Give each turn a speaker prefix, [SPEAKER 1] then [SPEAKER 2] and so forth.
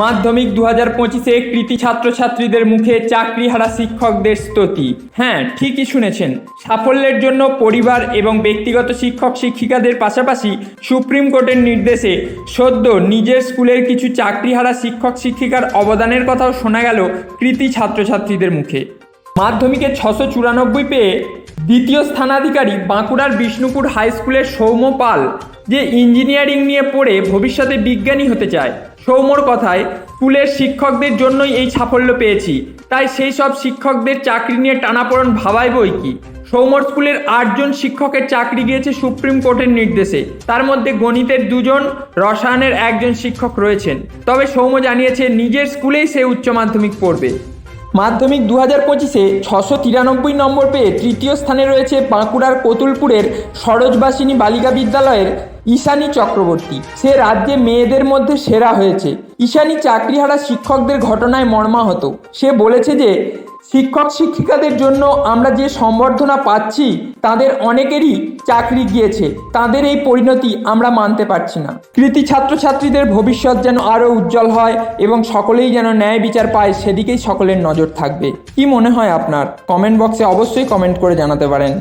[SPEAKER 1] মাধ্যমিক দু হাজার পঁচিশে কৃতি ছাত্রছাত্রীদের মুখে চাকরি হারা শিক্ষকদের স্তুতি। হ্যাঁ ঠিকই শুনেছেন। সাফল্যের জন্য পরিবার এবং ব্যক্তিগত শিক্ষক শিক্ষিকাদের পাশাপাশি সুপ্রিম কোর্টের নির্দেশে সদ্য নিজের স্কুলের কিছু চাকরিহারা শিক্ষক শিক্ষিকার অবদানের কথাও শোনা গেল কৃতি ছাত্রছাত্রীদের মুখে। মাধ্যমিকে ছশো চুরানব্বই পেয়ে দ্বিতীয় স্থানাধিকারী বাঁকুড়ার বিষ্ণুপুর হাই স্কুলের সৌম্য পাল যে ইঞ্জিনিয়ারিং নিয়ে পড়ে ভবিষ্যতে বিজ্ঞানী হতে চায়। সৌম্যর কথায়, স্কুলের শিক্ষকদের জন্যই এই সাফল্য পেয়েছি। তাই সেই সব শিক্ষকদের চাকরি নিয়ে টানাপোড়ন ভাবাই বই কি? সৌমর স্কুলের আটজন শিক্ষকের চাকরি গিয়েছে সুপ্রিম কোর্টের নির্দেশে। তার মধ্যে গণিতের দুজন, রসায়নের একজন শিক্ষক রয়েছেন। তবে সৌম্য জানিয়েছে, নিজের স্কুলেই সে উচ্চ মাধ্যমিক পড়বে। মাধ্যমিক দু হাজার পঁচিশে ছশো তিরানব্বই নম্বর পেয়ে তৃতীয় স্থানে রয়েছে বাঁকুড়ার কতুলপুরের সরোজবাসিনী বালিকা বিদ্যালয়ের ঈশানী চক্রবর্তী। সে রাজ্যে মেয়েদের মধ্যে সেরা হয়েছে। ঈশানী চাকরিহারা শিক্ষকদের ঘটনায় মর্মাহত। সে বলেছে যে শিক্ষক শিক্ষিকাদের জন্য আমরা যে সম্বর্ধনা পাচ্ছি, তাদের অনেকেরই চাকরি গিয়েছে। তাদের এই পরিণতি আমরা মানতে পারছি না। কৃতি ছাত্রছাত্রীদের ভবিষ্যৎ যেন আরও উজ্জ্বল হয় এবং সকলেই যেন ন্যায় বিচার পায়, সেদিকেই সকলের নজর থাকবে। কি মনে হয় আপনার? কমেন্ট বক্সে অবশ্যই কমেন্ট করে জানাতে পারেন।